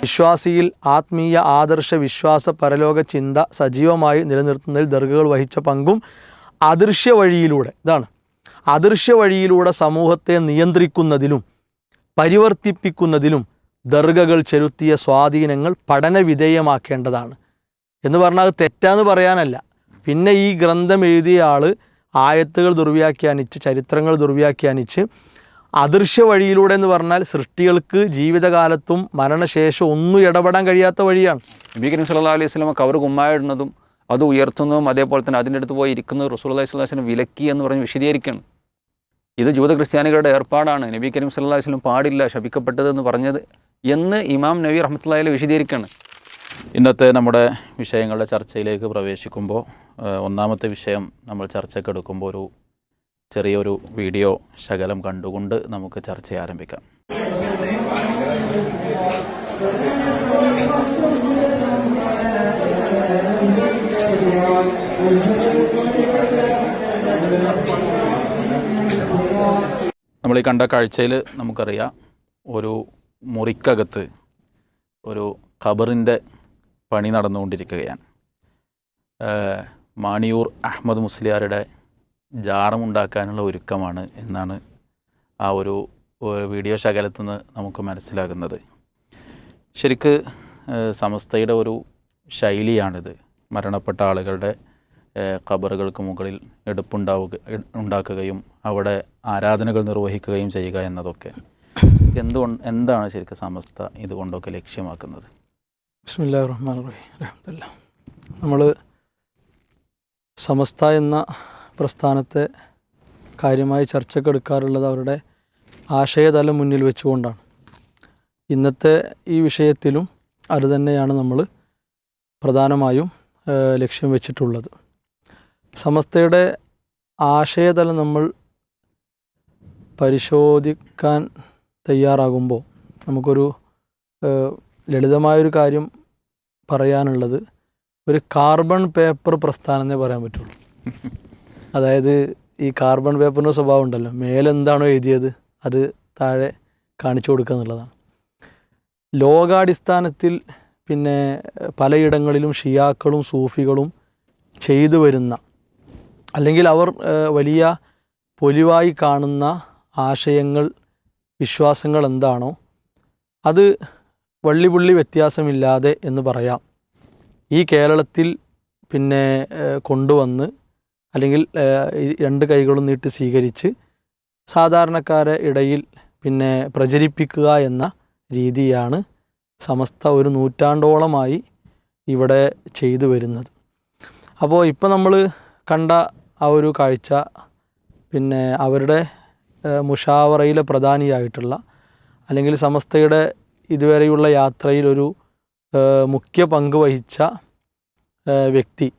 വിശ്വാസിയിൽ ആത്മീയ ആദർശ വിശ്വാസ പരലോക ചിന്ത സജീവമായി നിലനിർത്തുന്നതിൽ ദർഗകൾ വഹിച്ച പങ്കും അദൃശ്യ വഴിയിലൂടെ ഇതാണ്. അദൃശ്യ വഴിയിലൂടെ സമൂഹത്തെ നിയന്ത്രിക്കുന്നതിലും പരിവർത്തിപ്പിക്കുന്നതിലും ദർഗകൾ ചെലുത്തിയ സ്വാധീനങ്ങൾ പഠനവിധേയമാക്കേണ്ടതാണ് എന്ന് പറഞ്ഞാൽ അത് തെറ്റാന്ന് പറയാനല്ല. പിന്നെ ഈ ഗ്രന്ഥം എഴുതിയ ആൾ ആയത്തുകൾ ദുർവ്യാഖ്യാനിച്ച് ചരിത്രങ്ങൾ ദുർവ്യാഖ്യാനിച്ച് അദൃശ്യ വഴിയിലൂടെ എന്ന് പറഞ്ഞാൽ സൃഷ്ടികൾക്ക് ജീവിതകാലത്തും മരണശേഷം ഒന്നും ഇടപെടാൻ കഴിയാത്ത വഴിയാണ്. നബി കരീം സല്ലാ അലൈഹി സ്വലമ കവർ കുമ്മായിടുന്നതും അത് ഉയർത്തുന്നതും അതേപോലെ തന്നെ അതിന്റെ അടുത്ത് പോയി ഇരിക്കുന്നത് റസൂൽ അലൈഹി സ്വലാസ്ലം വിലക്കി എന്ന് പറഞ്ഞ് വിശദീകരിക്കണം ഇത് ജൂത ക്രിസ്ത്യാനികളുടെ ഏർപ്പാടാണ്. നബി കരീം സല്ലാ അലൈഹി സ്വലം പാടില്ല ശപിക്കപ്പെട്ടതെന്ന് പറഞ്ഞത് എന്ന് ഇമാം നബി റഹ്മത്തുള്ളാഹിൽ വിശദീകരിക്കുകയാണ്. ഇന്നത്തെ നമ്മുടെ വിഷയങ്ങളുടെ ചർച്ചയിലേക്ക് പ്രവേശിക്കുമ്പോൾ ഒന്നാമത്തെ വിഷയം നമ്മൾ ചർച്ചയ്ക്കെടുക്കുമ്പോൾ ഒരു ചെറിയൊരു വീഡിയോ ശകലം കണ്ടുകൊണ്ട് നമുക്ക് ചർച്ച ആരംഭിക്കാം. നമ്മൾ ഈ കണ്ട കാഴ്ചയിൽ നമുക്കറിയാം ഒരു മുറിക്കകത്ത് ഒരു ഖബറിന്റെ പണി നടന്നുകൊണ്ടിരിക്കുകയാണ്. മാണിയൂർ അഹമ്മദ് മുസ്ലിയാരുടെ ജാറമുണ്ടാക്കാനുള്ള ഒരുക്കമാണ് എന്നാണ് ആ ഒരു വീഡിയോ ശകലത്തു നിന്ന് നമുക്ക് മനസ്സിലാകുന്നത്. ശരിക്ക് സമസ്തയുടെ ഒരു ശൈലിയാണിത്. മരണപ്പെട്ട ആളുകളുടെ ഖബറുകൾക്ക് മുകളിൽ എടുപ്പുണ്ടാവുക ഉണ്ടാക്കുകയും അവിടെ ആരാധനകൾ നിർവഹിക്കുകയും ചെയ്യുക എന്നതൊക്കെ. എന്തുകൊണ്ട് എന്താണ് ശരിക്കും സമസ്ത ഇതുകൊണ്ടൊക്കെ ലക്ഷ്യമാക്കുന്നത്? ബിസ്മില്ലാ റഹ്മാൻ റഹീം. നമ്മൾ സമസ്ത എന്ന പ്രസ്ഥാനത്തെ കാര്യമായി ചർച്ചക്കെടുക്കാറുള്ളത് അവരുടെ ആശയതലം മുന്നിൽ വെച്ചുകൊണ്ടാണ്. ഇന്നത്തെ ഈ വിഷയത്തിലും അത് തന്നെയാണ് നമ്മൾ പ്രധാനമായും ലക്ഷ്യം വെച്ചിട്ടുള്ളത്. സമസ്തയുടെ ആശയതലം നമ്മൾ പരിശോധിക്കാൻ തയ്യാറാകുമ്പോൾ നമുക്കൊരു ലളിതമായൊരു കാര്യം പറയാനുള്ളത് ഒരു കാർബൺ പേപ്പർ പ്രസ്ഥാനം പറയാൻ പറ്റുള്ളൂ. അതായത് ഈ കാർബൺ പേപ്പറിന്റെ സ്വഭാവം ഉണ്ടല്ലോ. മേലെന്താണോ എഴുതിയത് അത് താഴെ കാണിച്ചു കൊടുക്കുക എന്നുള്ളതാണ്. ലോകാടിസ്ഥാനത്തിൽ പിന്നെ പലയിടങ്ങളിലും ഷിയാക്കളും സൂഫികളും ചെയ്തു വരുന്ന അല്ലെങ്കിൽ അവർ വലിയ പൊലിവായി കാണുന്ന ആശയങ്ങൾ വിശ്വാസങ്ങൾ എന്താണോ അത് വള്ളിപുള്ളി വ്യത്യാസമില്ലാതെ എന്ന് പറയാം. ഈ കേരളത്തിൽ പിന്നെ കൊണ്ടുവന്ന് അല്ലെങ്കിൽ രണ്ട് കൈകളും നീട്ടി സ്വീകരിച്ച് സാധാരണക്കാരെ ഇടയിൽ പിന്നെ പ്രചരിപ്പിക്കുക എന്ന രീതിയാണ് സമസ്ത ഒരു നൂറ്റാണ്ടോളമായി ഇവിടെ ചെയ്തു വരുന്നത്. അപ്പോൾ ഇപ്പോൾ നമ്മൾ കണ്ട ആ ഒരു കാഴ്ച പിന്നെ അവരുടെ മുഷാവറയിലെ പ്രധാനിയായിട്ടുള്ള അല്ലെങ്കിൽ സമസ്തയുടെ ഇതുവരെയുള്ള യാത്രയിലൊരു മുഖ്യ പങ്ക് വഹിച്ച വ്യക്തി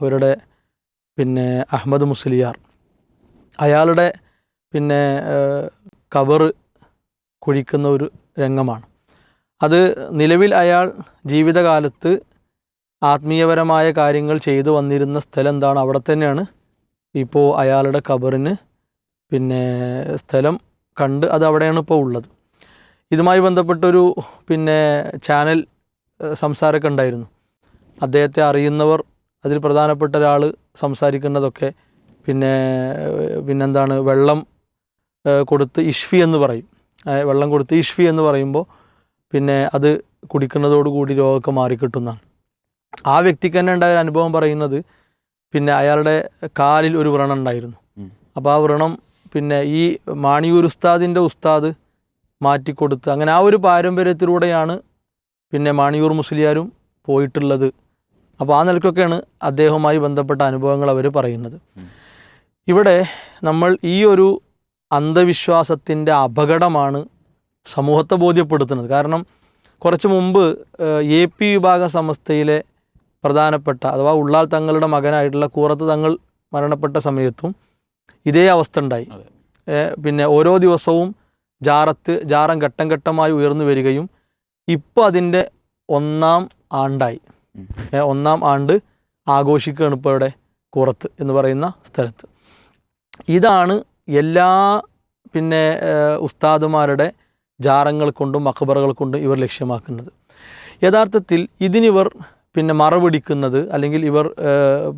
അവരുടെ പിന്നെ അഹമ്മദ് മുസ്ലിയാർ. അയാളുടെ പിന്നെ കബറ് കുഴിക്കുന്ന ഒരു രംഗമാണ്. അത് നിലവിൽ അയാൾ ജീവിതകാലത്ത് ആത്മീയപരമായ കാര്യങ്ങൾ ചെയ്തു വന്നിരുന്ന സ്ഥലം എന്താണ്? അവിടെ തന്നെയാണ് ഇപ്പോൾ അയാളുടെ കബറിന് പിന്നെ സ്ഥലം കണ്ട് അത് അവിടെയാണ് ഇപ്പോൾ ഉള്ളത്. ഇതുമായി ബന്ധപ്പെട്ടൊരു പിന്നെ ചാനൽ സംസാരമൊക്കെ ഉണ്ടായിരുന്നു. അദ്ദേഹത്തെ അറിയുന്നവർ അതിൽ പ്രധാനപ്പെട്ട ഒരാൾ സംസാരിക്കുന്നതൊക്കെ പിന്നെ പിന്നെന്താണ് വെള്ളം കൊടുത്ത് ഇഷ്ഫി എന്ന് പറയും. വെള്ളം കൊടുത്ത് ഇഷ്ഫി എന്ന് പറയുമ്പോൾ പിന്നെ അത് കുടിക്കുന്നതോടുകൂടി രോഗമൊക്കെ മാറിക്കിട്ടുന്നതാണ്. ആ വ്യക്തിക്ക് തന്നെ ഉണ്ടായ ഒരു അനുഭവം പറയുന്നത് പിന്നെ അയാളുടെ കാലിൽ ഒരു വ്രണം ഉണ്ടായിരുന്നു. അപ്പോൾ ആ വ്രണം പിന്നെ ഈ മാണിയൂർ ഉസ്താദിന്റെ ഉസ്താദ് മാറ്റിക്കൊടുത്ത് അങ്ങനെ ആ ഒരു പാരമ്പര്യത്തിലൂടെയാണ് പിന്നെ മാണിയൂർ മുസ്ലിയാരും പോയിട്ടുള്ളത് അപ്പോൾ ആ നിലക്കൊക്കെയാണ് അദ്ദേഹവുമായി ബന്ധപ്പെട്ട അനുഭവങ്ങൾ അവർ പറയുന്നത്. ഇവിടെ നമ്മൾ ഈ ഒരു അന്ധവിശ്വാസത്തിന്റെ അപകടമാണ് സമൂഹത്തെ ബോധ്യപ്പെടുത്തുന്നത്. കാരണം കുറച്ച് മുമ്പ് എ പി വിഭാഗ സമസ്തയിലെ പ്രധാനപ്പെട്ട അഥവാ ഉള്ളാൽ തങ്ങളുടെ മകനായിട്ടുള്ള കൂറത്ത് തങ്ങൾ മരണപ്പെട്ട സമയത്തും ഇതേ അവസ്ഥ ഉണ്ടായി. പിന്നെ ഓരോ ദിവസവും ജാറത്ത് ജാറം ഘട്ടം ഘട്ടമായി ഉയർന്നു വരികയും ഇപ്പോൾ അതിന്റെ ഒന്നാം ആണ്ടായി. ഒന്നാം ആണ്ട് ആഘോഷിക്കുകയാണ് ഇപ്പോൾ ഇവിടെ കുറത്ത് എന്ന് പറയുന്ന സ്ഥലത്ത്. ഇതാണ് എല്ലാ പിന്നെ ഉസ്താദുമാരുടെ ജാറങ്ങൾ കൊണ്ടും മക്ബറകൾ കൊണ്ടും ഇവർ ലക്ഷ്യമാക്കുന്നത്. യഥാർത്ഥത്തിൽ ഇതിനിവർ പിന്നെ മറപിടിക്കുന്നത് അല്ലെങ്കിൽ ഇവർ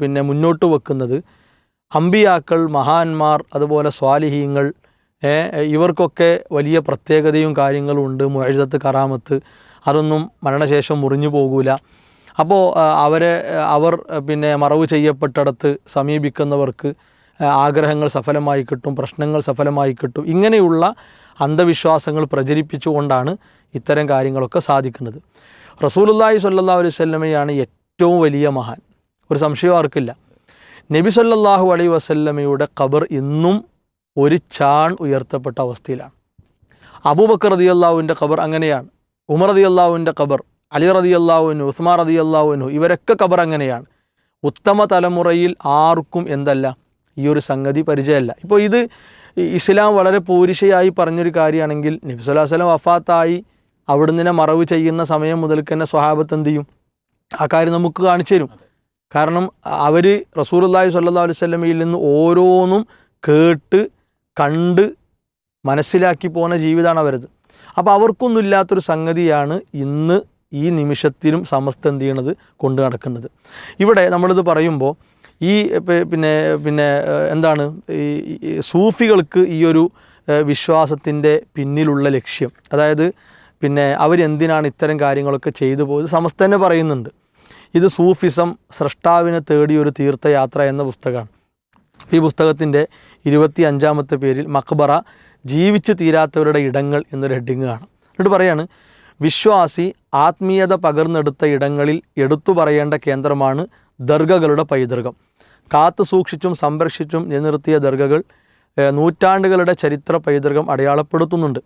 പിന്നെ മുന്നോട്ട് വെക്കുന്നത് അമ്പിയാക്കൾ മഹാന്മാർ അതുപോലെ സ്വാലിഹീങ്ങൾ ഇവർക്കൊക്കെ വലിയ പ്രത്യേകതയും കാര്യങ്ങളും ഉണ്ട്. മുഴജത്ത് കറാമത്ത് അതൊന്നും മരണശേഷം മുറിഞ്ഞു പോകൂല. അപ്പോൾ അവരെ അവർ പിന്നെ മറവ് ചെയ്യപ്പെട്ടിടത്ത് സമീപിക്കുന്നവർക്ക് ആഗ്രഹങ്ങൾ സഫലമായി കിട്ടും പ്രശ്നങ്ങൾ സഫലമായി കിട്ടും ഇങ്ങനെയുള്ള അന്ധവിശ്വാസങ്ങൾ പ്രചരിപ്പിച്ചുകൊണ്ടാണ് ഇത്തരം കാര്യങ്ങളൊക്കെ സാധിക്കുന്നത്. റസൂലുള്ളാഹി സല്ലാ അലൈഹി വസല്ലമയാണ് ഏറ്റവും വലിയ മഹാൻ. ഒരു സംശയവും ആർക്കില്ല. നബി സല്ലല്ലാഹു അലൈഹി വസല്ലമയുടെ ഖബർ ഇന്നും ഒരു ചാൺ ഉയർത്തപ്പെട്ട അവസ്ഥയിലാണ്. അബൂബക്കർ റതി അള്ളാഹുവിന്റെ ഖബർ അങ്ങനെയാണ്. ഉമർ റതി അള്ളാഹുവിന്റെ ഖബർ അലി റതി അള്ളാഹുവിനു ഉസ്മാൻ റതി അള്ളാഹുവിനു ഇവരൊക്കെ ഖബർ അങ്ങനെയാണ്. ഉത്തമ തലമുറയിൽ ആർക്കും എന്തല്ല ഈ ഒരു സംഗതി പരിചയമല്ല. ഇപ്പോൾ ഇത് ഇസ്ലാം വളരെ പൂരിശയായി പറഞ്ഞൊരു കാര്യമാണെങ്കിൽ നബി സ്വല്ലല്ലാഹു അലൈഹി വസല്ലം വഫാത്തായി അവിടുന്ന് മറവ് ചെയ്യുന്ന സമയം മുതൽക്ക് തന്നെ സ്വഹാബത്ത് എന്ത് ചെയ്യും? ആ കാര്യം നമുക്ക് കാണിച്ചു തരും. കാരണം അവർ റസൂലുള്ളാഹി സ്വല്ലല്ലാഹു അലൈഹി വസല്ലമയിൽ നിന്ന് ഓരോന്നും കേട്ട് കണ്ട് മനസ്സിലാക്കി പോകുന്ന ജീവിതമാണ് അവരത്. അപ്പോൾ അവർക്കൊന്നും ഇല്ലാത്തൊരു സംഗതിയാണ് ഇന്ന് ഈ നിമിഷത്തിലും സമസ്ത എന്ത് ചെയ്യണത്? കൊണ്ട് നടക്കുന്നത്. ഇവിടെ നമ്മളിത് പറയുമ്പോൾ ഈ പിന്നെ പിന്നെ എന്താണ്? ഈ സൂഫികൾക്ക് ഈ ഒരു വിശ്വാസത്തിന്റെ പിന്നിലുള്ള ലക്ഷ്യം. അതായത് പിന്നെ അവരെന്തിനാണ് ഇത്തരം കാര്യങ്ങളൊക്കെ ചെയ്തു പോയത്? സമസ്ത തന്നെ പറയുന്നുണ്ട്. ഇത് സൂഫിസം സ്രഷ്ടാവിനെ തേടിയ ഒരു തീർത്ഥയാത്ര എന്ന പുസ്തകമാണ്. ഈ പുസ്തകത്തിന്റെ ഇരുപത്തി അഞ്ചാമത്തെ പേരിൽ മക്ബറ ജീവിച്ചു തീരാത്തവരുടെ ഇടങ്ങൾ എന്നൊരു ഹെഡിങ് കാണാം. എന്നിട്ട് പറയാണ് വിശ്വാസി ആത്മീയത പകർന്നെടുത്ത ഇടങ്ങളിൽ എടുത്തു പറയേണ്ട കേന്ദ്രമാണ് ദർഗകളുടെ പൈതൃകം. കാത്തു സൂക്ഷിച്ചും സംരക്ഷിച്ചും നിലനിർത്തിയ ദർഗകൾ നൂറ്റാണ്ടുകളുടെ ചരിത്ര പൈതൃകം അടയാളപ്പെടുത്തുന്നുണ്ട്.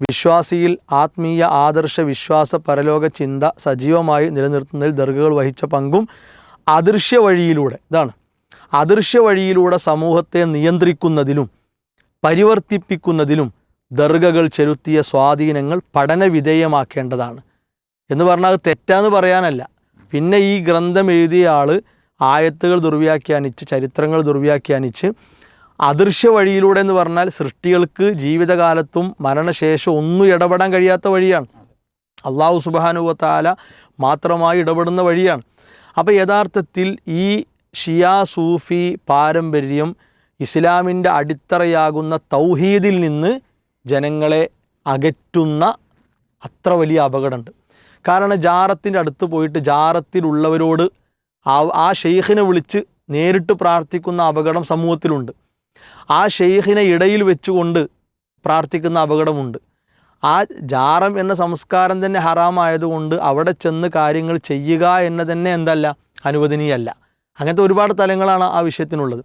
വിശ്വാസിയിൽ ആത്മീയ ആദർശ വിശ്വാസ പരലോക ചിന്ത സജീവമായി നിലനിർത്തുന്നതിൽ ദർഗകൾ വഹിച്ച പങ്കും അദൃശ്യ വഴിയിലൂടെ ഇതാണ്. അദൃശ്യ വഴിയിലൂടെ സമൂഹത്തെ നിയന്ത്രിക്കുന്നതിലും പരിവർത്തിപ്പിക്കുന്നതിലും ദർഗകൾ ചെലുത്തിയ സ്വാധീനങ്ങൾ പഠനവിധേയമാക്കേണ്ടതാണ്. എന്ന് പറഞ്ഞാൽ അത് തെറ്റാന്ന് പറയാനല്ല. പിന്നെ ഈ ഗ്രന്ഥം എഴുതിയ ആൾ ആയത്തുകൾ ദുർവ്യാഖ്യാനിച്ച് ചരിത്രങ്ങൾ ദുർവ്യാഖ്യാനിച്ച് അദൃശ്യ വഴിയിലൂടെ എന്ന് പറഞ്ഞാൽ സൃഷ്ടികൾക്ക് ജീവിതകാലത്തും മരണശേഷം ഒന്നും ഇടപെടാൻ കഴിയാത്ത വഴിയാണ്. അള്ളാഹു സുബാനുവത്താല മാത്രമായി ഇടപെടുന്ന വഴിയാണ്. അപ്പോൾ യഥാർത്ഥത്തിൽ ഈ ഷിയാ സൂഫി പാരമ്പര്യം ഇസ്ലാമിന്റെ അടിത്തറയാകുന്ന തൗഹീദിൽ നിന്ന് ജനങ്ങളെ അകറ്റുന്ന അത്ര വലിയ അപകടമുണ്ട്. കാരണം ജാറത്തിന്റെ അടുത്ത് പോയിട്ട് ജാറത്തിലുള്ളവരോട് ആ ആ ഷെയ്ഖിനെ വിളിച്ച് നേരിട്ട് പ്രാർത്ഥിക്കുന്ന അപകടം സമൂഹത്തിലുണ്ട്. ആ ഷെയ്ഖിനെ ഇടയിൽ വെച്ചുകൊണ്ട് പ്രാർത്ഥിക്കുന്ന അപകടമുണ്ട്. ആ ജാറം എന്ന സംസ്കാരം തന്നെ ഹറാമായതുകൊണ്ട് അവിടെ ചെന്ന് കാര്യങ്ങൾ ചെയ്യുക എന്ന് തന്നെ എന്തല്ല അനുവദനീയല്ല. അങ്ങനത്തെ ഒരുപാട് തലങ്ങളാണ് ആ വിഷയത്തിനുള്ളത്.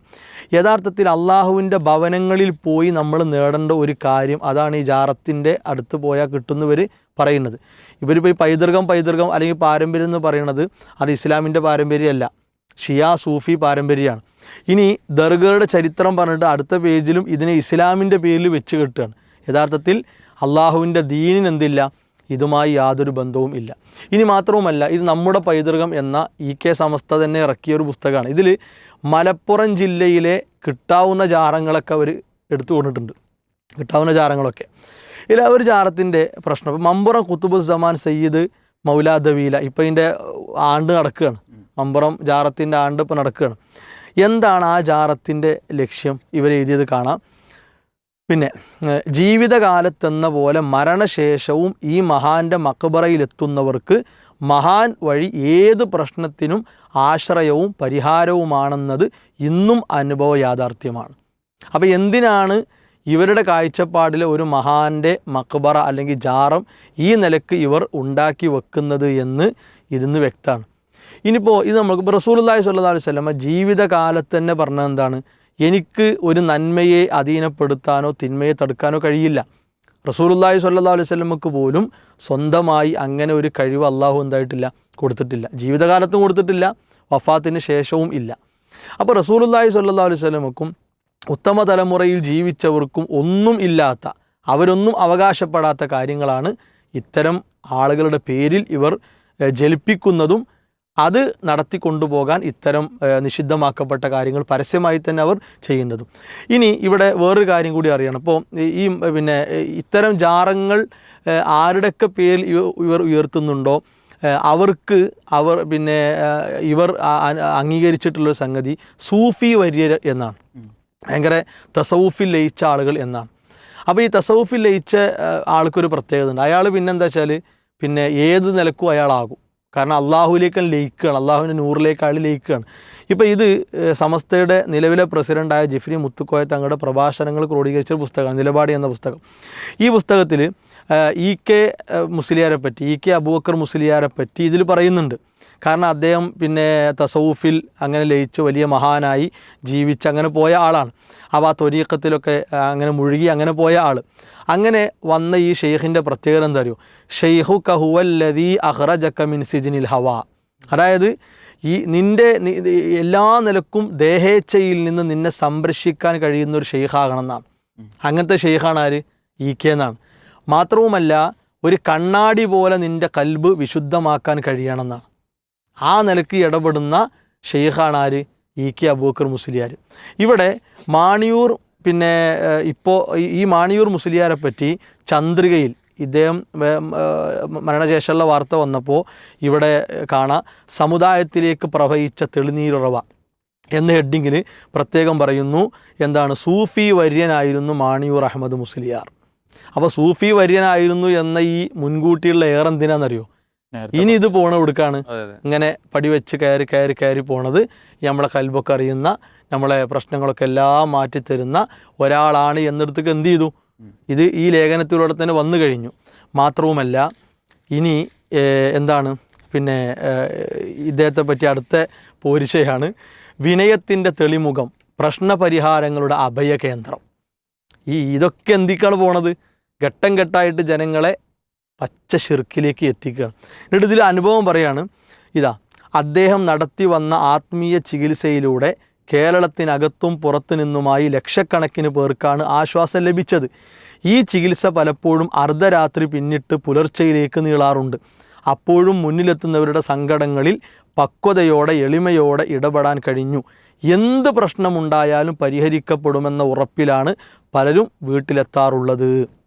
യഥാർത്ഥത്തിൽ അള്ളാഹുവിന്റെ ഭവനങ്ങളിൽ പോയി നമ്മൾ നേടേണ്ട ഒരു കാര്യം അതാണ് ഈ ജാറത്തിന്റെ അടുത്ത് പോയാൽ കിട്ടുന്നവർ പറയുന്നത്. ഇവരിപ്പോൾ ഈ പൈതൃകം പൈതൃകം അല്ലെങ്കിൽ പാരമ്പര്യം എന്ന് പറയുന്നത് അത് ഇസ്ലാമിന്റെ പാരമ്പര്യമല്ല. ഷിയ സൂഫി പാരമ്പര്യമാണ് ഇനി ദർഗയുടെ ചരിത്രം പറഞ്ഞിട്ട് അടുത്ത പേജിലും ഇതിനെ ഇസ്ലാമിന്റെ പേരിൽ വെച്ച് കെട്ടുകയാണ്. യഥാർത്ഥത്തിൽ അള്ളാഹുവിന്റെ ദീനിന് എന്തില്ല ഇതുമായി യാതൊരു ബന്ധവും ഇല്ല. ഇനി മാത്രവുമല്ല ഇത് നമ്മുടെ പൈതൃകം എന്ന ഇ കെ സമസ്ത തന്നെ ഇറക്കിയ ഒരു പുസ്തകമാണ്. ഇതിൽ മലപ്പുറം ജില്ലയിലെ കിട്ടാവുന്ന ജാറങ്ങളൊക്കെ അവർ എടുത്തു കൊണ്ടിട്ടുണ്ട്. കിട്ടാവുന്ന ജാറങ്ങളൊക്കെ. ഇതിൽ ഒരു ജാറത്തിന്റെ പ്രശ്നം. മമ്പുറം കുത്തുബുസമാൻ സയ്യിദ് മൗലാദവീല ഇപ്പം ഇതിന്റെ ആണ്ട് നടക്കുകയാണ്. മമ്പുറം ജാറത്തിന്റെ ആണ്ട് ഇപ്പം നടക്കുകയാണ്. എന്താണ് ആ ജാറത്തിന്റെ ലക്ഷ്യം? ഇവരെഴുതിയത് കാണാം. പിന്നെ ജീവിതകാലത്തെന്ന പോലെ മരണശേഷവും ഈ മഹാന്റെ മക്ബറയിലെത്തുന്നവർക്ക് മഹാൻ വഴി ഏത് പ്രശ്നത്തിനും ആശ്രയവും പരിഹാരവുമാണെന്നത് ഇന്നും അനുഭവ യാഥാർത്ഥ്യമാണ്. അപ്പോൾ എന്തിനാണ് ഇവരുടെ കാഴ്ചപ്പാടിലെ ഒരു മഹാന്റെ മക്ബറ അല്ലെങ്കിൽ ജാറം ഈ നിലയ്ക്ക് ഇവർ ഉണ്ടാക്കി വെക്കുന്നത് എന്ന് ഇതിന്ന് വ്യക്തമാണ്. ഇനിയിപ്പോൾ ഇത് നമുക്ക് റസൂൽ റസൂലുള്ളാഹി സ്വല്ലാ അലൈഹി വസല്ലമ ജീവിതകാലത്ത് തന്നെ പറഞ്ഞത് എന്താണ്? എനിക്ക് ഒരു നന്മയെ അധീനപ്പെടുത്താനോ തിന്മയെ തടുക്കാനോ കഴിയില്ല. റസൂലുള്ളാഹി സ്വല്ലല്ലാഹു അലൈഹി വസല്ലമക്ക് പോലും സ്വന്തമായി അങ്ങനെ ഒരു കഴിവ് അള്ളാഹു എന്തായിട്ടില്ല? കൊടുത്തിട്ടില്ല. ജീവിതകാലത്തും കൊടുത്തിട്ടില്ല. വഫാത്തിന് ശേഷവും ഇല്ല. അപ്പോൾ റസൂലുള്ളാഹി സ്വല്ലല്ലാഹു അലൈഹി വസല്ലമക്കും ഉത്തമ തലമുറയിൽ ജീവിച്ചവർക്കും ഒന്നും ഇല്ലാത്ത അവരൊന്നും അവകാശപ്പെടാത്ത കാര്യങ്ങളാണ് ഇത്തരം ആളുകളുടെ പേരിൽ ഇവർ ജലിപ്പിക്കുന്നതും അത് നടത്തിക്കൊണ്ടുപോകാൻ ഇത്തരം നിഷിദ്ധമാക്കപ്പെട്ട കാര്യങ്ങൾ പരസ്യമായി തന്നെ അവർ ചെയ്യേണ്ടതും. ഇനി ഇവിടെ വേറൊരു കാര്യം കൂടി അറിയണം. അപ്പോൾ ഈ- പിന്നെ ഇത്തരം ജാറങ്ങൾ ആരുടെയൊക്കെ പേരിൽ ഇവർ ഉയർത്തുന്നുണ്ടോ? അവർക്ക് അവർ പിന്നെ ഇവർ അംഗീകരിച്ചിട്ടുള്ള സംഗതി സൂഫി വര്യർ എന്നാണ്. ഭയങ്കര തസൗഫിൽ ലയിച്ച ആളുകൾ എന്നാണ്. അപ്പോൾ ഈ തസൗഫിൽ ലയിച്ച ആൾക്കൊരു പ്രത്യേകത ഉണ്ട് അയാൾ പിന്നെ എന്താ വെച്ചാൽ പിന്നെ ഏത് നിലക്കും അയാളാകും. കാരണം അള്ളാഹുവിലേക്കാണ് ലയിക്കുകയാണ്. അള്ളാഹുവിന്റെ നൂറിലേക്കാണ് ലയിക്കുകയാണ്. ഇപ്പോൾ ഇത് സമസ്തയുടെ നിലവിലെ പ്രസിഡന്റായ ജിഫ്രി മുത്തുക്കോയ തങ്ങളുടെ പ്രഭാഷണങ്ങൾ ക്രോഡീകരിച്ച പുസ്തകമാണ് നിലപാടി എന്ന പുസ്തകം. ഈ പുസ്തകത്തിൽ ഇ കെ മുസ്ലിയാരെ പറ്റി ഇ കെ അബൂബക്കർ മുസ്ലിയാരെ പറ്റി ഇതിൽ പറയുന്നുണ്ട്. കാരണം അദ്ദേഹം പിന്നെ തസൗഫിൽ അങ്ങനെ ലയിച്ച് വലിയ മഹാനായി ജീവിച്ച് അങ്ങനെ പോയ ആളാണ്. അപ്പോൾ ആ തൊരീക്കത്തിലൊക്കെ അങ്ങനെ മുഴുകി അങ്ങനെ പോയ ആൾ അങ്ങനെ വന്ന ഈ ഷെയ്ഖിന്റെ പ്രത്യേകത എന്താ അറിയോ? ഷെയ്ഖു കഹുവല്ലതി അഹ്റജക്ക മിൻ സിജിനിൽ ഹവ. അതായത് ഈ നിന്റെ എല്ലാ നിലക്കും ദേഹേച്ഛയിൽ നിന്ന് നിന്നെ സംരക്ഷിക്കാൻ കഴിയുന്ന ഒരു ഷെയ്ഖാകണം എന്നാണ്. അങ്ങനത്തെ ഷെയ്ഖാണ് ആര്? ഇ കെ എന്നാണ്. മാത്രവുമല്ല ഒരു കണ്ണാടി പോലെ നിന്റെ കൽബ് വിശുദ്ധമാക്കാൻ കഴിയണം എന്നാണ്. ആ നിലയ്ക്ക് ഇടപെടുന്ന ഷെയ്ഖാണ് ആര്? ഇ കെ അബൂക്കർ മുസ്ലിയാർ ഇവിടെ മാണിയൂർ പിന്നെ ഇപ്പോൾ ഈ മാണിയൂർ മുസ്ലിയാരെ പറ്റി ചന്ദ്രികയിൽ ഇദ്ദേഹം മരണശേഷമുള്ള വാർത്ത വന്നപ്പോൾ ഇവിടെ കാണാം സമുദായത്തിലേക്ക് പ്രവഹിച്ച തെളിനീരുറവ എന്ന ഹെഡിങ്ങിൽ പ്രത്യേകം പറയുന്നു എന്താണ് സൂഫി വര്യനായിരുന്നു മാണിയൂർ അഹമ്മദ് മുസ്ലിയാർ. അപ്പോൾ സൂഫി വര്യനായിരുന്നു എന്ന ഈ മുൻകൂട്ടിയുള്ള ഏറെ എന്തിനാണെന്നറിയോ നേരത്തെ ഇനി ഇത് പോണ ഉടുക്കാണ്. ഇങ്ങനെ പടി വെച്ച് കയറി കയറി കയറി പോണത് നമ്മളെ കൽബൊക്കെ അറിയുന്ന നമ്മളെ പ്രശ്നങ്ങളൊക്കെ എല്ലാം മാറ്റി തരുന്ന ഒരാളാണ് എന്നിടത്തേക്ക് എന്ത് ചെയ്തു? ഇത് ഈ ലേഖനത്തിലൂടെ തന്നെ വന്നു കഴിഞ്ഞു. മാത്രവുമല്ല ഇനി എന്താണ്? പിന്നെ ഇദ്ദേഹത്തെ പറ്റി അടുത്ത പോരിശയാണ്. വിനയത്തിന്റെ തെളിമുഖം പ്രശ്നപരിഹാരങ്ങളുടെ അഭയകേന്ദ്രം. ഈ ഇതൊക്കെ എന്തിക്കാണ് പോണത്? ഘട്ടം ഘട്ടമായിട്ട് ജനങ്ങളെ പച്ച ഷിർക്കിലേക്ക് എത്തിക്കുകയാണ്. എന്നിട്ട് ഇതിൽ അനുഭവം പറയാണ് ഇതാ അദ്ദേഹം നടത്തി വന്ന ആത്മീയ ചികിത്സയിലൂടെ കേരളത്തിനകത്തും പുറത്തു നിന്നുമായി ലക്ഷക്കണക്കിന് പേർക്കാണ് ആശ്വാസം ലഭിച്ചത്. ഈ ചികിത്സ പലപ്പോഴും അർദ്ധരാത്രി പിന്നിട്ട് പുലർച്ചയിലേക്ക് നീളാറുണ്ട്. അപ്പോഴും മുന്നിലെത്തുന്നവരുടെ സങ്കടങ്ങളിൽ പക്വതയോടെ എളിമയോടെ ഇടപെടാൻ കഴിഞ്ഞു. എന്ത് പ്രശ്നമുണ്ടായാലും പരിഹരിക്കപ്പെടുമെന്ന ഉറപ്പിലാണ് പലരും വീട്ടിലെത്താറുള്ളത്.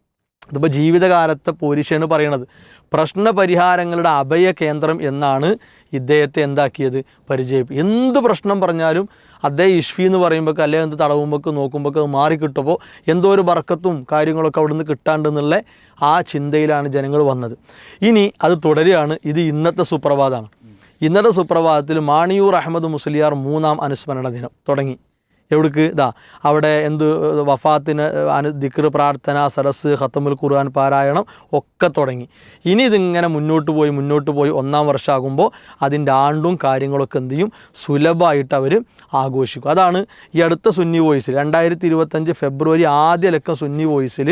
ഇതിപ്പോൾ ജീവിതകാലത്തെ പോരിഷയാണ് പറയണത്. പ്രശ്ന പരിഹാരങ്ങളുടെ അഭയ കേന്ദ്രം എന്നാണ് ഇദ്ദേഹത്തെ എന്താക്കിയത് പരിചയം എന്ത് പ്രശ്നം പറഞ്ഞാലും അദ്ദേഹം ഇഷ്ഫി എന്ന് പറയുമ്പോൾ അല്ലെങ്കിൽ എന്ത് തടവുമ്പോൾ നോക്കുമ്പോൾ അത് മാറിക്കിട്ടപ്പോൾ എന്തോ ഒരു ബർക്കത്തും കാര്യങ്ങളൊക്കെ അവിടുന്ന് കിട്ടാണ്ടെന്നുള്ള ആ ചിന്തയിലാണ് ജനങ്ങൾ വന്നത്. ഇനി അത് തുടരുകയാണ്. ഇത് ഇന്നത്തെ സുപ്രഭാതമാണ്. ഇന്നത്തെ സുപ്രഭാതത്തിൽ മാണിയൂർ അഹമ്മദ് മുസ്ലിയാർ മൂന്നാം അനുസ്മരണ ദിനം തുടങ്ങി. എവിടേക്ക് ഇതാ അവിടെ എന്ത് വഫാത്തിന് അനു ദിക്ർ പ്രാർത്ഥന സരസ് ഖത്തമുൽ ഖുർആൻ പാരായണം ഒക്കെ തുടങ്ങി. ഇനി ഇതിങ്ങനെ മുന്നോട്ട് പോയി മുന്നോട്ട് പോയി ഒന്നാം വർഷമാകുമ്പോൾ അതിന്റെ ആണ്ടും കാര്യങ്ങളൊക്കെ എന്ത് ചെയ്യും? സുലഭമായിട്ട് അവർ ആഘോഷിക്കും. അതാണ് ഈ അടുത്ത സുന്നി വോയിസിൽ രണ്ടായിരത്തി ഇരുപത്തഞ്ച് ഫെബ്രുവരി ആദ്യ ലക്കം സുന്നി വോയിസിൽ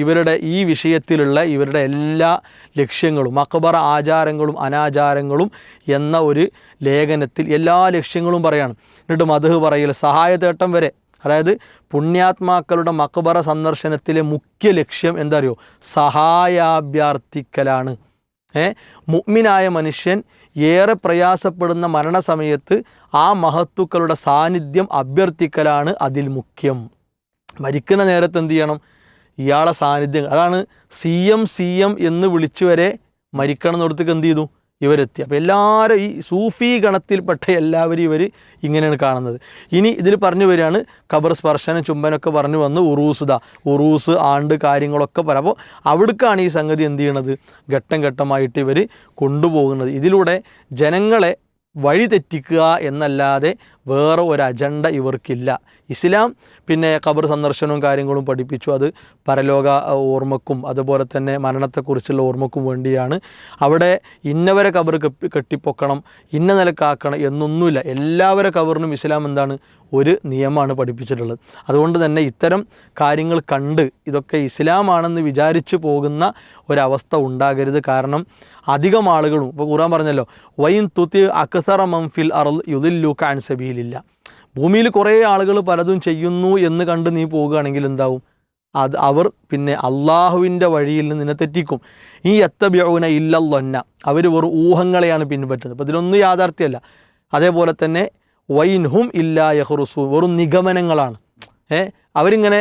ഇവരുടെ ഈ വിഷയത്തിലുള്ള ഇവരുടെ എല്ലാ ലക്ഷ്യങ്ങളും അക്ബർ ആചാരങ്ങളും അനാചാരങ്ങളും എന്ന ഒരു ലേഖനത്തിൽ എല്ലാ ലക്ഷ്യങ്ങളും പറയാണ്. എന്നിട്ട് മധു പറയൽ സഹായതേട്ടം വരെ. അതായത് പുണ്യാത്മാക്കളുടെ മക്ബറ സന്ദർശനത്തിലെ മുഖ്യ ലക്ഷ്യം എന്താ അറിയോ സഹായാഭ്യർത്ഥിക്കലാണ്. ഏ? മുഗ്മിനായ മനുഷ്യൻ ഏറെ പ്രയാസപ്പെടുന്ന മരണസമയത്ത് ആ മഹത്തുക്കളുടെ സാന്നിധ്യം അഭ്യർത്ഥിക്കലാണ് അതിൽ മുഖ്യം. മരിക്കുന്ന നേരത്ത് എന്ത് ചെയ്യണം? ഇയാളെ സാന്നിധ്യം അതാണ് സി എം സി എം എന്ന് വിളിച്ചു വരെ മരിക്കണം എന്നിടത്തേക്ക് എന്ത് ചെയ്തു? ഇവരെത്തി. അപ്പോൾ എല്ലാവരും ഈ സൂഫി ഗണത്തിൽപ്പെട്ട എല്ലാവരും ഇവർ ഇങ്ങനെയാണ് കാണുന്നത്. ഇനി ഇതിൽ പറഞ്ഞു വരികയാണ് ഖബർ സ്പർശനം ചുംബനൊക്കെ പറഞ്ഞു വന്ന് ഉറൂസുത ഉറൂസ് ആണ്ട് കാര്യങ്ങളൊക്കെ പറ. അപ്പോൾ അവിടേക്കാണ് ഈ സംഗതി എന്ത് ചെയ്യണത്? ഘട്ടം ഘട്ടമായിട്ട് ഇവർ കൊണ്ടുപോകുന്നത്. ഇതിലൂടെ ജനങ്ങളെ വഴിതെറ്റിക്കുക എന്നല്ലാതെ വേറെ ഒരു അജണ്ട ഇവർക്കില്ല. ഇസ്ലാം പിന്നെ ഖബർ സന്ദർശനവും കാര്യങ്ങളും പഠിപ്പിച്ചു. അത് പരലോക ഓർമ്മക്കും അതുപോലെ തന്നെ മരണത്തെക്കുറിച്ചുള്ള ഓർമ്മക്കും വേണ്ടിയാണ്. അവിടെ ഇന്നവരെ കബർ കെട്ടിപ്പൊക്കണം ഇന്ന നിലക്കാക്കണം എന്നൊന്നുമില്ല. എല്ലാവരെ കബറിനും ഇസ്ലാം എന്താണ്? ഒരു നിയമമാണ് പഠിപ്പിച്ചിട്ടുള്ളത്. അതുകൊണ്ട് തന്നെ ഇത്തരം കാര്യങ്ങൾ കണ്ട് ഇതൊക്കെ ഇസ്ലാമാണെന്ന് വിചാരിച്ചു പോകുന്ന ഒരവസ്ഥ ഉണ്ടാകരുത്. കാരണം അധികം ആളുകളും ഇപ്പോൾ ഖുറാൻ പറഞ്ഞല്ലോ വൈൻ തുത്തി അക്സറ മംഫിൽ അറൽ യുദില്ലൂക്ക അൻസബീലില്ല ഭൂമിയിൽ കുറേ ആളുകൾ പലതും ചെയ്യുന്നു എന്ന് കണ്ട് നീ പോവുകയാണെങ്കിൽ എന്താവും? അത് അവർ പിന്നെ അള്ളാഹുവിന്റെ വഴിയിൽ നിന്ന് നിന്നെ തെറ്റിക്കും. ഈ എത്തബ്യൗന ഇല്ലല്ലൊന്ന അവർ വെറും ഊഹങ്ങളെയാണ് പിൻപറ്റുന്നത്. അപ്പോൾ ഇതിലൊന്നും യാഥാർത്ഥ്യമല്ല. അതേപോലെ തന്നെ വൈൻഹും ഇല്ല യഹ്റുസു വെറും നിഗമനങ്ങളാണ്. ഏ? അവരിങ്ങനെ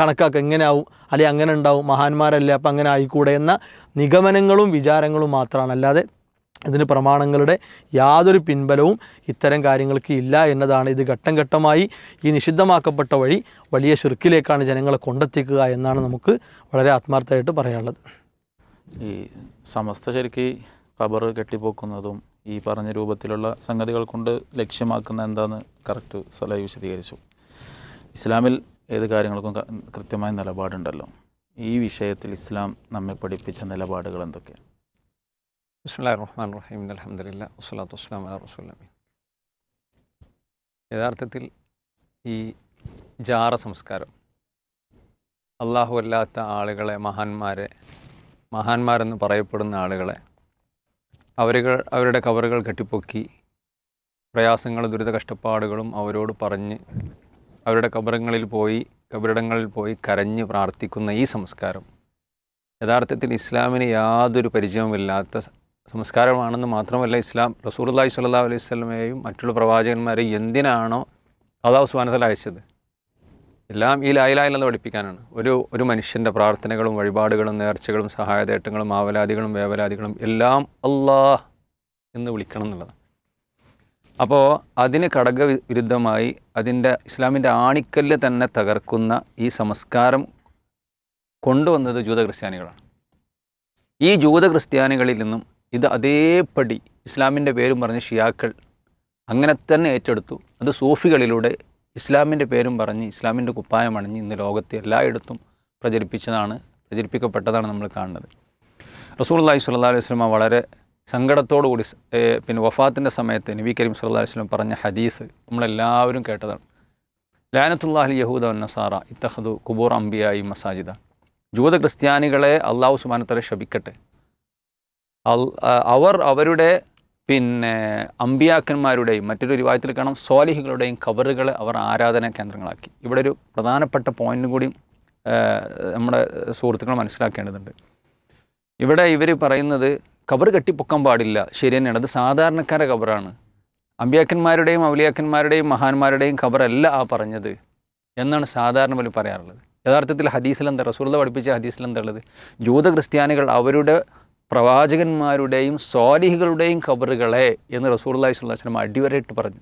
കണക്കാക്കുക. എങ്ങനെ ആവും അല്ലെങ്കിൽ അങ്ങനെ ഉണ്ടാവും. മഹാന്മാരല്ലേ അപ്പം അങ്ങനെ ആയിക്കൂടെ എന്ന നിഗമനങ്ങളും വിചാരങ്ങളും മാത്രമാണ്. അല്ലാതെ ഇതിന് പ്രമാണങ്ങളുടെ യാതൊരു പിൻബലവും ഇത്തരം കാര്യങ്ങൾക്ക് ഇല്ല എന്നതാണ്. ഇത് ഘട്ടം ഘട്ടമായി ഈ നിഷിദ്ധമാക്കപ്പെട്ട വഴി വലിയ ശിർക്കിലേക്കാണ് ജനങ്ങളെ കൊണ്ടെത്തിക്കുക എന്നാണ് നമുക്ക് വളരെ ആത്മാർത്ഥമായിട്ട് പറയാനുള്ളത്. ഈ സമസ്ത ശരിക്ക് കബർ കെട്ടിപ്പോക്കുന്നതും ഈ പറഞ്ഞ രൂപത്തിലുള്ള സംഗതികൾ കൊണ്ട് ലക്ഷ്യമാക്കുന്ന എന്താന്ന് കറക്റ്റ് സലായി വിശദീകരിച്ചു. ഇസ്ലാമിൽ ഏത് കാര്യങ്ങൾക്കും കൃത്യമായ നിലപാടുണ്ടല്ലോ. ഈ വിഷയത്തിൽ ഇസ്ലാം നമ്മെ പഠിപ്പിച്ച നിലപാടുകൾ എന്തൊക്കെയാണ്? ബിസ്മില്ലാ റഹ്മാൻ റഹീം വസ്സലാത്തു വസ്സലാം അല റസൂലമീൻ യഥാർത്ഥത്തിൽ ഈ ജാറ സംസ്കാരം അള്ളാഹു അല്ലാത്ത ആളുകളെ മഹാന്മാരെ മഹാന്മാരെന്ന് പറയപ്പെടുന്ന ആളുകളെ അവരുകൾ അവരുടെ കവറുകൾ കെട്ടിപ്പൊക്കി പ്രയാസങ്ങളും ദുരിത കഷ്ടപ്പാടുകളും അവരോട് പറഞ്ഞ് അവരുടെ കബറങ്ങളിൽ പോയി കബറിടങ്ങളിൽ പോയി കരഞ്ഞ് പ്രാർത്ഥിക്കുന്ന ഈ സംസ്കാരം യഥാർത്ഥത്തിൽ ഇസ്ലാമിന് യാതൊരു പരിചയവുമില്ലാത്ത സംസ്കാരമാണെന്ന് മാത്രമല്ല ഇസ്ലാം. റസൂർല്ലാഹി സ്വല്ലല്ലാഹു അലൈഹി സ്വലമയെയും മറ്റുള്ള പ്രവാചകന്മാരെ എന്തിനാണോ അള്ളാഹു സുബാനത്തല അയച്ചത്? എല്ലാം ഈ ലായിലായില്ലെന്ന് പഠിപ്പിക്കാനാണ്. ഒരു ഒരു മനുഷ്യന്റെ പ്രാർത്ഥനകളും വഴിപാടുകളും നേർച്ചകളും സഹായതേട്ടങ്ങളും ആവലാദികളും വേവലാദികളും എല്ലാം അള്ളാഹ് എന്ന് വിളിക്കണം എന്നുള്ളതാണ്. അപ്പോൾ അതിന് ഘടക വിരുദ്ധമായി അതിന്റെ ഇസ്ലാമിന്റെ ആണിക്കല്ല് തന്നെ തകർക്കുന്ന ഈ സംസ്കാരം കൊണ്ടുവന്നത് ജൂത ക്രിസ്ത്യാനികളാണ്. ഈ ജൂത ക്രിസ്ത്യാനികളിൽ നിന്നും ഇത് അതേപടി ഇസ്ലാമിന്റെ പേരും പറഞ്ഞ് ഷിയാക്കൾ അങ്ങനെ തന്നെ ഏറ്റെടുത്തു. അത് സൂഫികളിലൂടെ ഇസ്ലാമിന്റെ പേരും പറഞ്ഞ് ഇസ്ലാമിന്റെ കുപ്പായം അണിഞ്ഞ് ഇന്ന് ലോകത്തെ എല്ലായിടത്തും പ്രചരിപ്പിച്ചതാണ് പ്രചരിപ്പിക്കപ്പെട്ടതാണ് നമ്മൾ കാണുന്നത്. റസൂൽ അള്ളാഹി സ്വല്ലാ അലൈഹി സ്വലമ വളരെ സങ്കടത്തോടുകൂടി പിന്നെ വഫാത്തിന്റെ സമയത്ത് നബി കരീം സല്ലാ അലൈഹി വസല്ലം പറഞ്ഞ ഹദീസ് നമ്മളെല്ലാവരും കേട്ടതാണ്. ലാനത്തുല്ലാഹി യഹൂദ നസാറ ഇത്തഹദു കുബൂർ അംബിയായി മസാജിദ. ജൂത ക്രിസ്ത്യാനികളെ അള്ളാഹു സുബാനത്തല ശപിക്കട്ടെ. അവർ അവരുടെ പിന്നെ അമ്പിയാക്കന്മാരുടെയും മറ്റൊരു രൂപത്തിൽ കാണാം സ്വാലിഹികളുടെയും കബറുകളെ അവർ ആരാധന കേന്ദ്രങ്ങളാക്കി. ഇവിടെ ഒരു പ്രധാനപ്പെട്ട പോയിന്റും കൂടി നമ്മുടെ സുഹൃത്തുക്കൾ മനസ്സിലാക്കേണ്ടതുണ്ട്. ഇവിടെ ഇവർ പറയുന്നത് കബർ കെട്ടിപ്പൊക്കാൻ പാടില്ല ശരി തന്നെയാണ്. അത് സാധാരണക്കാരെ കബറാണ് അമ്പിയാക്കന്മാരുടെയും ഔലിയാക്കന്മാരുടെയും മഹാന്മാരുടെയും കവറല്ല ആ പറഞ്ഞത് എന്നാണ് സാധാരണ പോലും പറയാറുള്ളത്. യഥാർത്ഥത്തിൽ ഹദീസിൽ എന്താ റസൂർദ പഠിപ്പിച്ച ഹദീസിൽ എന്താ ഉള്ളത്? ജൂത ക്രിസ്ത്യാനികൾ അവരുടെ പ്രവാചകന്മാരുടെയും സ്വാലിഹികളുടെയും ഖബറുകളെ എന്ന് റസൂർല്ലാഹി സ്വല്ലാസ്ലം അടിവരയിട്ട് പറഞ്ഞു.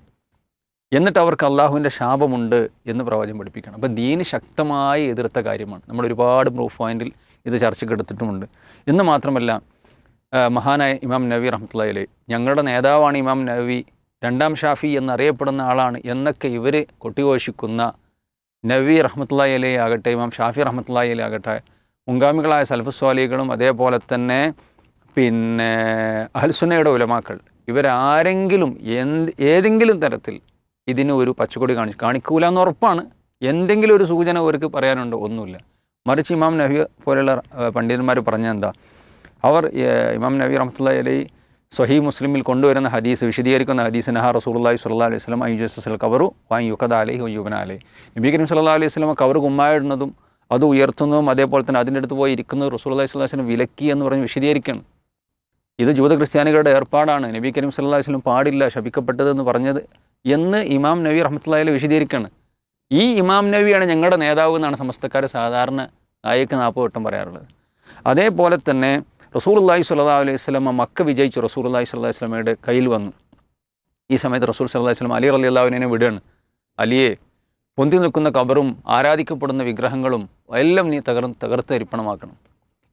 എന്നിട്ട് അവർക്ക് അള്ളാഹുവിന്റെ ശാപമുണ്ട് എന്ന് പ്രവാചകൻ പഠിപ്പിക്കണം. അപ്പോൾ ദീന് ശക്തമായി എതിർത്ത കാര്യമാണ്. നമ്മൾ ഒരുപാട് പ്രൂഫ് പോയിന്റിൽ ഇത് ചർച്ചയ്ക്ക് എടുത്തിട്ടുമുണ്ട്. എന്ന് മാത്രമല്ല മഹാനായ ഇമാം നബി റഹ്മത്തുള്ളി അലി ഞങ്ങളുടെ നേതാവാണ് ഇമാം നബി രണ്ടാം ഷാഫി എന്നറിയപ്പെടുന്ന ആളാണ് എന്നൊക്കെ ഇവർ കൊട്ടിഘോഷിക്കുന്ന നബി റഹ്മത്തുള്ളി അലി ആകട്ടെ ഇമാം ഷാഫി റഹ്മത്തുള്ളി അലി ആകട്ടെ മുൻഗാമികളായ സൽഫസ്വാലികളും അതേപോലെ തന്നെ പിന്നെ അഹൽസുന്നയുടെ ഉലമാക്കൾ ഇവരാരെങ്കിലും എന്ത് ഏതെങ്കിലും തരത്തിൽ ഇതിന് ഒരു പച്ചക്കൊടി കാണിച്ചു കാണിക്കൂല എന്ന് ഉറപ്പാണ്. എന്തെങ്കിലും ഒരു സൂചന അവർക്ക് പറയാനുണ്ടോ ഒന്നുമില്ല. മറിച്ച് ഇമാം നബി പോലെയുള്ള പണ്ഡിതന്മാർ പറഞ്ഞ എന്താ അവർ ഇമാം നബി റഹ്മത്തുള്ള അലൈ സൊഹി മുസ്ലിമിൽ കൊണ്ടുവരുന്ന ഹദീസ് വിശദീകരിക്കുന്ന ഹദീസ് നഹ റസൂലുള്ളാഹി സുല്ലാ അലൈഹി വസല്ലം അയ്യുജസ്സൽ കവറു വാൻ യുക്കദ അലൈഹി യുബന അലൈഹി. നബി കരീം സല്ലല്ലാഹു അലൈഹി സ്വലം കവർ കുമ്മായിടുന്നതും അത് ഉയർത്തുന്നതും അതേപോലെ തന്നെ അതിന്റെ അടുത്ത് പോയി ഇരിക്കുന്നത് സ്വല്ലല്ലാഹു അലൈഹി വസല്ലം വിലക്കി എന്ന് പറഞ്ഞ് വിശദീകരിക്കണം. ഇത് ജൂത ക്രിസ്ത്യാനികളുടെ ഏർപ്പാടാണ്. നബി കരീം അലൈഹി വസല്ലം പാടില്ല ശപിക്കപ്പെട്ടതെന്ന് പറഞ്ഞത് എന്ന് ഇമാം നബി അലൈഹി വിശദീകരിക്കുകയാണ്. ഈ ഇമാം നബിയാണ് ഞങ്ങളുടെ നേതാവ് എന്നാണ് സമസ്തക്കാർ സാധാരണ ആയിക്ക് നാൽപ്പത് വട്ടം പറയാറുള്ളത്. അതേപോലെ തന്നെ റസൂലുള്ളാഹി സ്വല്ലാ അലൈഹി വസല്ലം മക്ക വിജയിച്ചു റസൂലുള്ളാഹി സ്വല്ലല്ലാഹു സ്വല്ലാ വസ്ലമയുടെ കയ്യിൽ വന്നു. ഈ സമയത്ത് റസൂൽ സല്ലല്ലാഹു അലൈഹി അലി അലി അള്ളാഹുവിനെ വിടുകയാണ്. അലിയെ പൊന്തി നിൽക്കുന്ന കബറും ആരാധിക്കപ്പെടുന്ന വിഗ്രഹങ്ങളും എല്ലാം നീ തകർ തകർത്ത് അരിപ്പണമാക്കണം.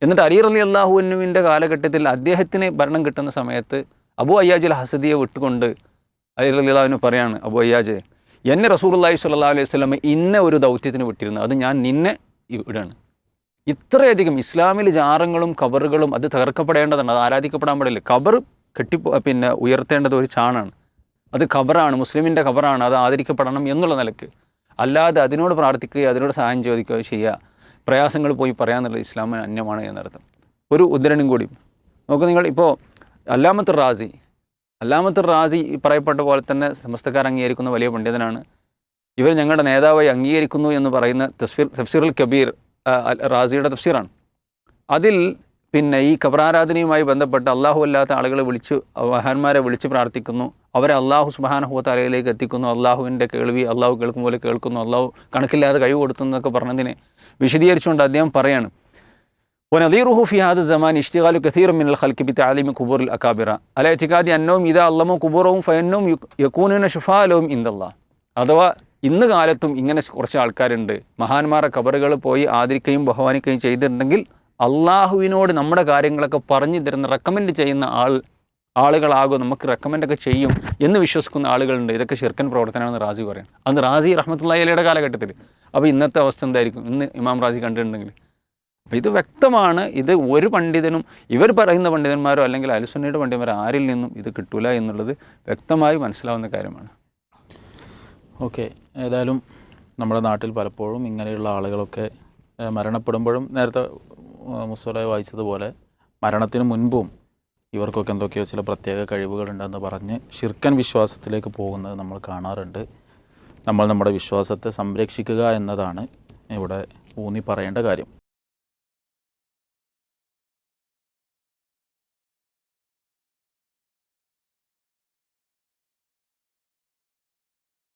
എന്നിട്ട് അലി റലി അള്ളാഹുവിനുവിന്റെ കാലഘട്ടത്തിൽ അദ്ദേഹത്തിന് ഭരണം കിട്ടുന്ന സമയത്ത് അബു അയ്യാജുൽ ഹസദിയെ വിട്ടുകൊണ്ട് അലി റലി അള്ളാഹുവിന് പറയാണ് അബു അയ്യാജ് എന്നെ റസൂലുള്ളാഹി സ്വല്ലാ അലൈഹി വസല്ലം ഇന്ന ഒരു ദൗത്യത്തിന് വിട്ടിരുന്നു അത് ഞാൻ നിന്നെ ഇവിടെയാണ് ഇത്രയധികം ഇസ്ലാമിൽ ജാറങ്ങളും കബറുകളും അത് തകർക്കപ്പെടേണ്ടതാണ് അത് ആരാധിക്കപ്പെടാൻ പാടില്ല. കബർ കെട്ടി പിന്നെ ഉയർത്തേണ്ടത് ഒരു ചാണാണ്. അത് ഖബറാണ് മുസ്ലിമിന്റെ ഖബറാണ് അത് ആദരിക്കപ്പെടണം എന്നുള്ള നിലയ്ക്ക്. അല്ലാതെ അതിനോട് പ്രാർത്ഥിക്കുകയോ അതിനോട് സഹായം ചോദിക്കുകയോ ചെയ്യുക പ്രയാസങ്ങൾ പോയി പറയാമെന്നുള്ള ഇസ്ലാമിന് അന്യമാണ് എന്നർത്ഥം. ഒരു ഉദ്ധരണിയും കൂടി. നോക്കൂ നിങ്ങൾ ഇപ്പോൾ അല്ലാമത്ത് റാസി അല്ലാമത്ത് റാസി പറയപ്പെട്ട പോലെ തന്നെ സമസ്തക്കാർ അംഗീകരിക്കുന്ന വലിയ പണ്ഡിതനാണ്. ഇവർ ഞങ്ങളുടെ നേതാവായി അംഗീകരിക്കുന്നു എന്ന് പറയുന്ന തസ്ഫീർ തഫ്സീറുൽ കബീർ റാസിയുടെ തഫ്സീറാണ്. അതിൽ പിന്നെ ഈ ഖബറാരാധനയുമായി ബന്ധപ്പെട്ട് അള്ളാഹു അല്ലാത്ത ആളുകളെ വിളിച്ച് മഹാന്മാരെ വിളിച്ച് പ്രാർത്ഥിക്കുന്നു. അവരെ അള്ളാഹു സുബാനഹു തലയിലേക്ക് എത്തിക്കുന്നു. അള്ളാഹുവിന്റെ കേൾവി അള്ളാഹു കേൾക്കും പോലെ കേൾക്കുന്നു. അള്ളാഹു കണക്കില്ലാതെ കഴിവ് കൊടുത്തു എന്നൊക്കെ പറഞ്ഞതിനെ വിശദീകരിച്ചുകൊണ്ട് അദ്ദേഹം പറയാണ് ونظيره في هذا الزمان اشتغال كثير من الخلق بتعليم قبور الأكابر على اعتقاد أنهم إذا علموا قبورهم فإنهم يك- يكونون شفاء لهم عند الله അഥവാ ഇന്ന് കാലത്തും ഇങ്ങനെ കുറച്ച് ആൾക്കാരുണ്ട് മഹാന്മാരെ കബറുകൾ പോയി ആദരിക്കുകയും ബഹുമാനിക്കുകയും ചെയ്തിട്ടുണ്ടെങ്കിൽ അള്ളാഹുവിനോട് നമ്മുടെ കാര്യങ്ങളൊക്കെ പറഞ്ഞു തരുന്ന റെക്കമെൻഡ് ചെയ്യുന്ന ആൾ ആളുകളാകും നമുക്ക് റെക്കമെൻഡൊക്കെ ചെയ്യും എന്ന് വിശ്വസിക്കുന്ന ആളുകളുണ്ട്. ഇതൊക്കെ ശിർക്കൻ പ്രവർത്തനമാണെന്ന് റാസി പറയും. അന്ന് റാസി റഹ്മത്തുള്ളയുടെ കാലഘട്ടത്തിൽ. അപ്പോൾ ഇന്നത്തെ അവസ്ഥ എന്തായിരിക്കും? ഇന്ന് ഇമാം റാസി കണ്ടിട്ടുണ്ടെങ്കിൽ. അപ്പോൾ ഇത് വ്യക്തമാണ്. ഇത് ഒരു പണ്ഡിതനും ഇവർ പറയുന്ന പണ്ഡിതന്മാരോ അല്ലെങ്കിൽ അലുസുന്നയുടെ പണ്ഡിതന്മാരോ ആരിൽ നിന്നും ഇത് കിട്ടൂല എന്നുള്ളത് വ്യക്തമായി മനസ്സിലാവുന്ന കാര്യമാണ്. ഓക്കെ. ഏതായാലും നമ്മുടെ നാട്ടിൽ പലപ്പോഴും ഇങ്ങനെയുള്ള ആളുകളൊക്കെ മരണപ്പെടുമ്പോഴും നേരത്തെ മുസ്വല വായിച്ചതുപോലെ മരണത്തിന് മുൻപും ഇവർക്കൊക്കെ എന്തൊക്കെയോ ചില പ്രത്യേക കഴിവുകളുണ്ടെന്ന് പറഞ്ഞ് ഷിർക്കൻ വിശ്വാസത്തിലേക്ക് പോകുന്നത് നമ്മൾ കാണാറുണ്ട്. നമ്മൾ നമ്മുടെ വിശ്വാസത്തെ സംരക്ഷിക്കുക എന്നതാണ് ഇവിടെ ഊന്നി പറയേണ്ട കാര്യം.